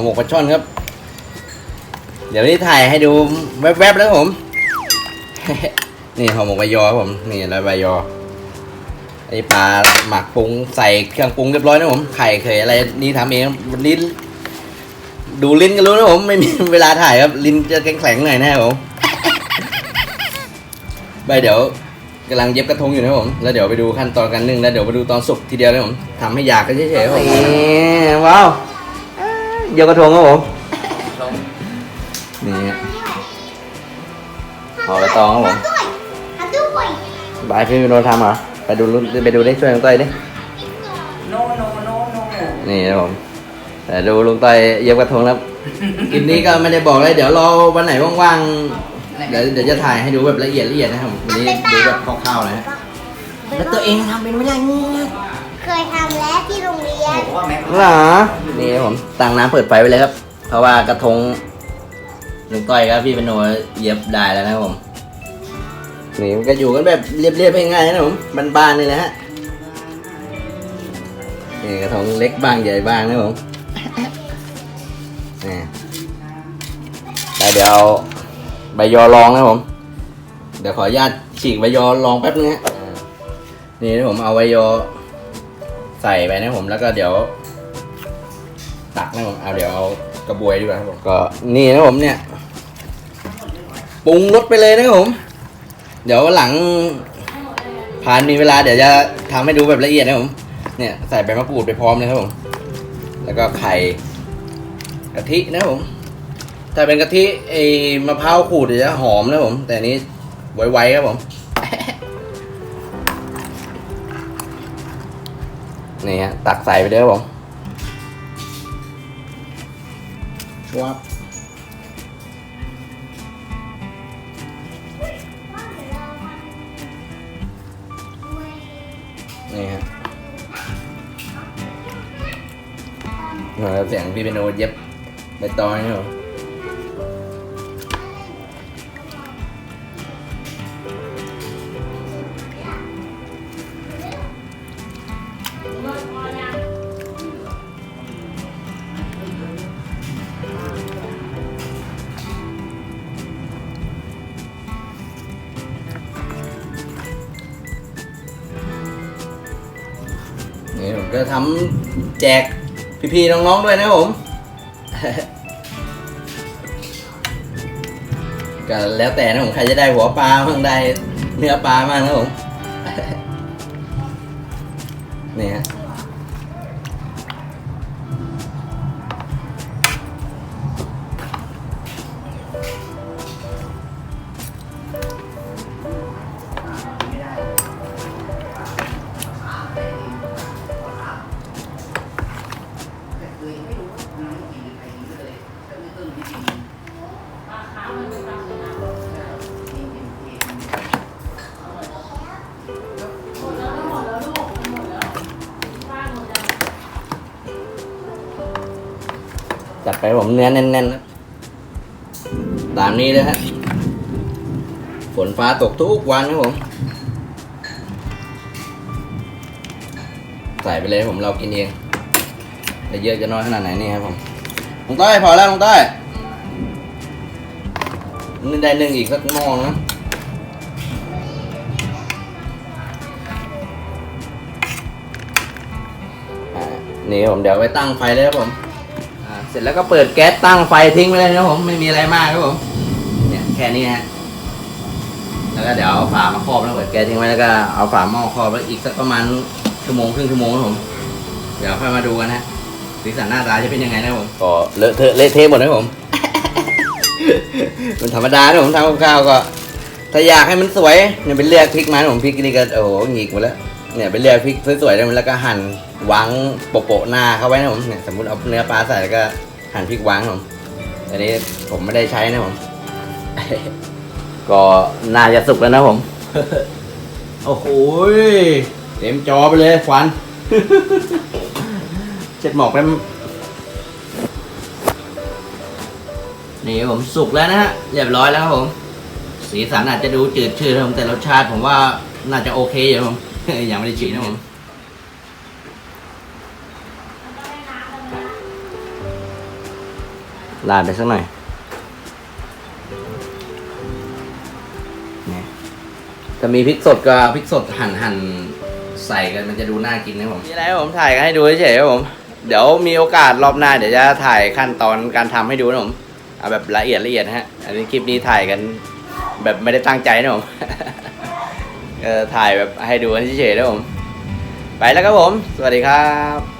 อหมกปลาช่อนครับ เดี๋ยวนี้ถ่ายให้ดูแวบๆแล้วผม นี่ห่อหมกใบยอครับผม นี่แล้วใบยอไอปลาหมักปรุงใส่เครื่องปรุงเรียบร้อยนะผมไข่เคยอะไรนี่ทำเองวันนี้ดูลิ้นก็รู้นะผมไม่มีเวลาถ่ายครับ ลิ้นจะแข็งๆหน่อยนะครับผมไปเดี๋ยวกำลังเย็บกระทงอยู่นะผม แล้วเดี๋ยวไปดูขั้นตอนการนึ่งแล้วเดี๋ยวไปดูตอนสุกทีเดียวนะผมทำให้อยากก็เฉยๆครับผมว้าว เย็บกระทงครับผมนี่ฮะห่อใบตองครับผมทำด้วยบายพี่วิโรจน์ทำเหรอ ไปดูรุ่นไปดูได้ช่วยลุงต้อยดิ โนโนโนโนนี่ครับผม แต่ดูลุงต้อยเย็บกระทงแล้ว คลิปนี้ก็ไม่ได้บอกเลยเดี๋ยวรอวันไหนว่างๆ เดี๋ยวเดี๋ยวจะถ่ายให้ดูแบบละเอียดละเอียดนะครับ วันนี้ดูแบบคร่าวๆนะฮะ แล้วตัวเองทำเป็นไม่ได้เนี่ย เคยทำแล้วที่โรงเรียนบอกว่าแม็กเหรอนี่ครับผมตั้งน้ำเปิดไฟไว้เลยครับ เพราะว่ากระทงลุงต้อยกับพี่เป็นโนเย็บได้แล้วนะครับผมนี่มันก็อยู่กันแบบเรียบๆง่ายๆนะผมบ้านๆนี่แหละฮะนี่กระทงเล็กบ้างใหญ่บ้างนะผมนี่แต่เดี๋ยวเอาใบยอรองนะผม เดี๋ยวขออนุญาตฉีกใบยอรองแป๊บนึงฮะนี่นะผมเอาใบยอ ใส่ไปนะผมแล้วก็เดี๋ยว ตักนะผมเอาเดี๋ยวเอากระบวยดีกว่าครับผมก็นี่นะผมเนี่ยปรุงรสไปเลยนะครับผม เดี๋ยวหลังผ่านมีเวลาเดี๋ยวจะทำให้ดูแบบละเอียดนะผม เนี่ยใส่ใบมะกรูดไปพร้อมเลยครับผม แล้วก็ไข่กะทินะผม ถ้าเป็นกะทิไอ้มะพร้าวขูดจะหอมนะผม แต่นนี้ไวๆครับผม นี่ฮะตักใส่ไปเลยครับผมวับนี่ฮะเอาเสียงพี่เป็นโนเย็บใบตองนี่ครับ ก็ทำแจกพี่ๆน้องๆด้วยนะผมก็แล้วแต่นะผมใครจะได้หัวปลาบ้างได้เนื้อปลาบ้างนะผม จัดไปผมเนื้อแน่นๆนะตามนี้เลยฮะฝนฟ้าตกทุกวันนะผม ใส่ไปเลยผมเรากินเองจะเยอะจะน้อยขนาดไหนนี่ครับผมลุงต้พอแล้วลุงต้นี่ได้นึ่งอีกสักหม้อนะอ่านี่ผมเดี๋ยวไว้ตั้งไฟเลยครับผม เสร็จแล้วก็เปิดแก๊สตั้งไฟทิ้งไปเลยนะครับผมไม่มีอะไรมากครับผมเนี่ยแค่นี้ฮะแล้วก็เดี๋ยวเอาฝามาครอบแล้วเปิดแก๊สทิ้งไว้แล้วก็เอาฝาหม้อครอบไว้อีกสักประมาณชั่วโมงครึ่งชั่วโมงครับผม เดี๋ยวค่อยมาดูกันนะสีสันหน้าตาจะเป็นยังไงนะครับผมก็เลอะเทอะเละเทะหมดนะครับผม มันธรรมดานะผมทำกับข้าวก็ ถ้าอยากให้มันสวยเนี่ยไปเลือกพริกมานะผมพริกนี่ก็โอ้โหหงิกหมดแล้วเนี่ยไปเลือกพริกสวยๆแล้วก็หั่นวางโปะๆหน้าเข้าไว้นะผมเนี่ยสมมติเอาเนื้อปลาใส่แล้วก็ หั่นพริกวางผมอันนี้ผมไม่ได้ใช้นะผม ก็น่าจะสุกแล้วนะผม โอ้โหเต็มจอไปเลยควันเช็ดหมอกไปนี่ผมสุกแล้วนะฮะเรียบร้อยแล้วครับผม สีสันอาจจะดูจืดชืดนะผมแต่รสชาติผมว่าน่าจะโอเคอยู่ผมยังไม่ได้ฉีดนะผม ราดไปสักหน่อยนี่จะมีพริกสดกับพริกสดหั่นหั่นใส่กันมันจะดูน่ากินนะผมมีอะไรให้ผมถ่ายให้ดูเฉยๆครับผม เดี๋ยวมีโอกาสรอบหน้าเดี๋ยวจะถ่ายขั้นตอนการทำให้ดูนะผมเอาแบบละเอียดละเอียดฮะ อันนี้คลิปนี้ถ่ายกัน แบบไม่ได้ตั้งใจนะผมเออถ่ายแบบให้ดูเฉยๆนะผม ไปแล้วครับผม สวัสดีครับ